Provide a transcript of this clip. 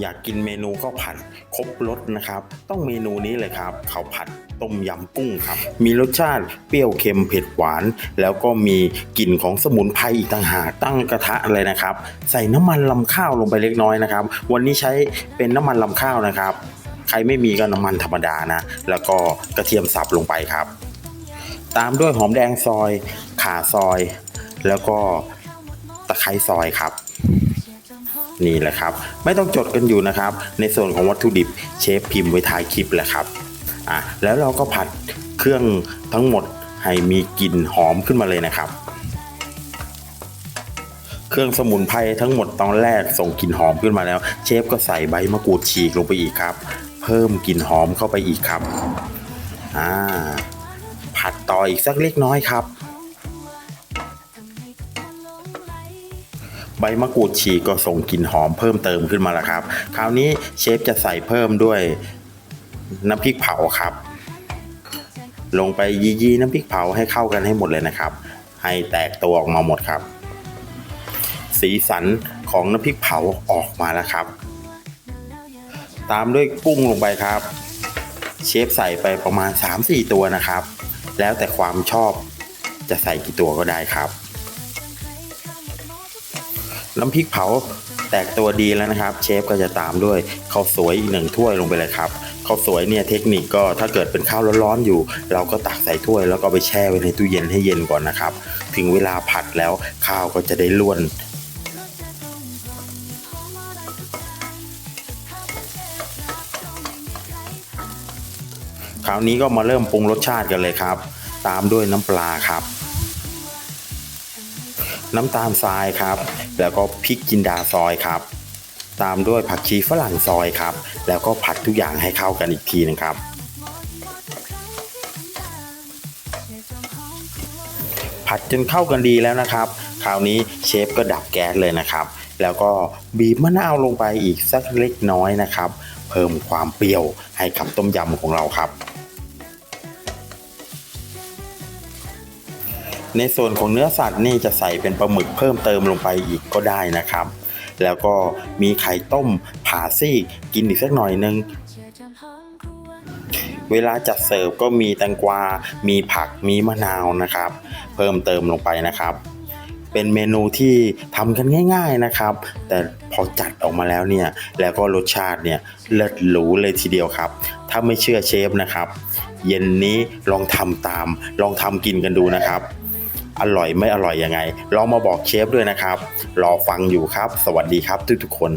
อยากกินเมนูข้าวผัดครบรสนะครับ ต้องเมนูนี้เลยครับข้าวผัดต้มยำกุ้งครับ มีรสชาติเปรี้ยวเค็มเผ็ดหวาน แล้วก็มีกลิ่นของสมุนไพรอีกต่างหากตั้งกระทะเลยนะครับ ใส่น้ำมันลำข้าวลงไปเล็กน้อยนะครับ วันนี้ใช้เป็นน้ำมันลำข้าวนะครับ ใครไม่มีก็น้ำมันธรรมดานะ แล้วก็กระเทียมสับลงไปครับ ตามด้วยหอมแดงซอย ข่าซอย แล้วก็ตะไคร้ซอยครับ นี่แหละครับ ไม่ต้องจดกันอยู่นะครับ ในส่วนของวัตถุดิบเชฟพิมพ์ไว้ท้ายคลิปแหละครับอะแล้วเราก็ผัดเครื่องทั้งหมดให้มีกลิ่นหอมขึ้นมาเลยนะครับ เครื่องสมุนไพรทั้งหมดตอนแรกส่งกลิ่นหอมขึ้นมาแล้ว เชฟก็ใส่ใบมะกรูดฉีกลงไปอีกครับ เพิ่มกลิ่นหอมเข้าไปอีกครับอ่าผัดต่ออีกสักเล็กน้อยครับ ใบมะกรูดฉีกก็ส่งกลิ่นหอมเพิ่มเติมขึ้นมาแล้วครับ คราวนี้เชฟจะใส่เพิ่มด้วยน้ำพริกเผาครับ ลงไปยีๆน้ำพริกเผาให้เข้ากันให้หมดเลยนะครับ ให้แตกตัวออกมาหมดครับ สีสันของน้ำพริกเผาออกมาแล้วครับ ตามด้วยกุ้งลงไปครับ เชฟใส่ไปประมาณ 3-4 ตัวนะครับ แล้วแต่ความชอบจะใส่กี่ตัวก็ได้ครับ น้ำพริกเผาแตกตัวดีแล้วนะครับ เชฟก็จะตามด้วยข้าวสวยอีกหนึ่งถ้วยลงไปเลยครับข้าวสวยเนี่ยเทคนิคก็ถ้าเกิดเป็นข้าวร้อนๆอยู่ เราก็ตักใส่ถ้วย แล้วก็ไปแช่ไว้ในตู้เย็นให้เย็นก่อนนะครับ ถึงเวลาผัดแล้วข้าวก็จะได้ล้วนคราวนี้ก็มาเริ่มปรุงรสชาติกันเลยครับ ตามด้วยน้ำปลาครับ น้ำตาลทรายครับ แล้วก็พริกจินดาซอยครับ ตามด้วยผักชีฝรั่งซอยครับ แล้วก็ผัดทุกอย่างให้เข้ากันอีกทีนึงครับ ผัดจนเข้ากันดีแล้วนะครับ คราวนี้เชฟก็ดับแก๊สเลยนะครับ แล้วก็บีบมะนาวลงไปอีกสักเล็กน้อยนะครับ เพิ่มความเปรี้ยวให้กับต้มยำของเราครับ ในส่วนของเนื้อสัตว์นี่จะใส่เป็นปลาหมึกเพิ่มเติมลงไปอีกก็ได้นะครับ แล้วก็มีไข่ต้มผ่าซีกกินอีกสักหน่อยนึงเวลาจัดเสิร์ฟก็มีแตงกวา มีผัก มีมะนาวนะครับ เพิ่มเติมลงไปนะครับ เป็นเมนูที่ทำกันง่าย ๆนะครับ แต่พอจัดออกมาแล้วเนี่ย แล้วก็รสชาติเนี่ยเลิศหรูเลยทีเดียวครับ ถ้าไม่เชื่อเชฟนะครับ เย็นนี้ลองทำตาม ลองทำกินกันดูนะครับ อร่อยไม่อร่อยยังไง ลองมาบอกเชฟด้วยนะครับ รอฟังอยู่ครับ สวัสดีครับทุกๆคน